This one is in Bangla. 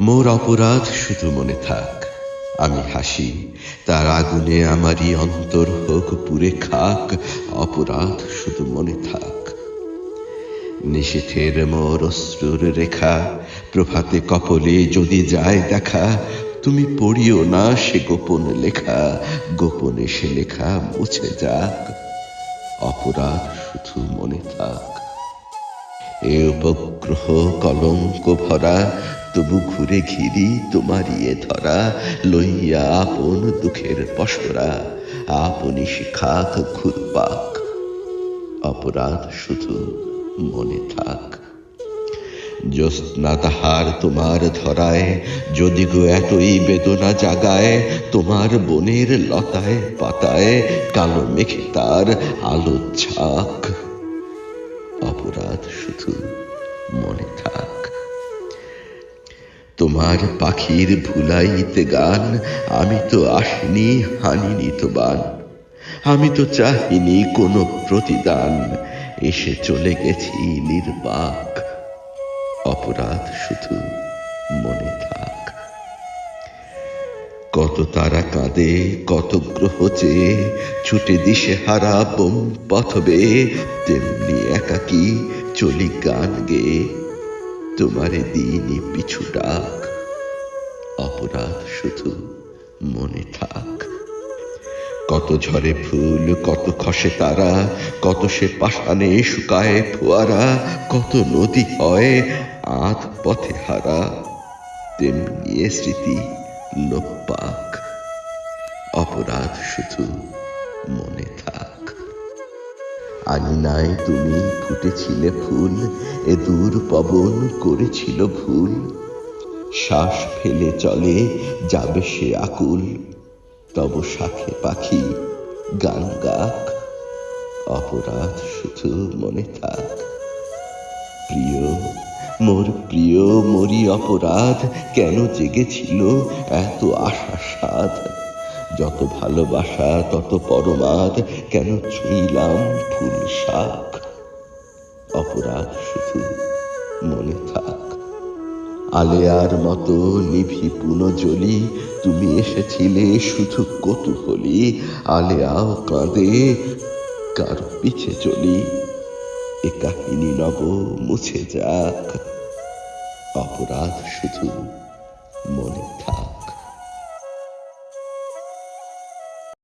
মোর অপরাধ শুধু মনে থাক। আমি হাসি, তার আগুনে আমারই অন্তর হোক পুরে খাক, অপরাধ শুধু মনে থাক। নিষেধের মোর অশ্রুর রেখা, প্রভাতে কপলে যদি যায় দেখা, তুমি পড়িও না সে গোপন লেখা, গোপনে সে লেখা মুছে যাক। অপরাধ শুধু মনে থাক। এ উপগ্রহ কলঙ্ক ভরা তবু ঘুরে ঘিরি তোমারই এ ধরা, লইয়া আপন দুঃখের পসরা আপনি শিখাক ঘুরপাক। অপরাধ শুধু মনে থাক। জ্যোৎস্না তাহার তোমার ধরায়, যদি গো এতই বেদনা জাগায়, তোমার বনের লতায় পাতায়, কালো মেঘে তার আলো ঝাঁক। অপরাধ শুধু মনে থাক। তোমার পাখির ভুলাইতে গান, আমি তো আসিনি, হানিনি তো বান। আমি তো চাহিনি কোনো প্রতিদান, এসে চলে গেছি নির্বাক। অপরাধ শুধু মনে থাক। কত তারা কাঁদে, কত গ্রহ চেয়ে, ছুটে দিশে হারা বোম পথবে, তেমনি একাকি চলি গান গেয়ে। তোমারে দিনই পিছু ডাক। অপরাধ শুধু মনে থাক। কত ঝরে ফুল, কত খসে তারা, কত সে পাষাণে শুকায় ফোয়ারা, কত নদী হয় আধ পথে হারা, তেমনি স্মৃতি লোপাক অপরাধ শুধু মনে থাক। আঙিনায় তুমি ফুটেছিলে ফুল, এ দূর পবন করেছিল ভুল। শ্বাস ফেলে চলে যাবে সে আকুল, তব শাখে পাখি গান গাক, অপরাধ শুধু মনে থাক। প্রিয়, মোর প্রিয়, মরি অপরাধ কেন জেগেছিল এত আশা সাধ যত ভালোবাসা, তত পরমাদ, কেন ছুঁইলাম ফুল শাক? অপরাধ শুধু মনে থাক। আলেয়ার মতো নিভি পুনজলি তুমি এসেছিলে শুধু কৌতূহলী, আলেয়াও কাঁদে, কার পিছে চলি। এ কাহিনী নব মুছে যাক। অপরাধ শুধু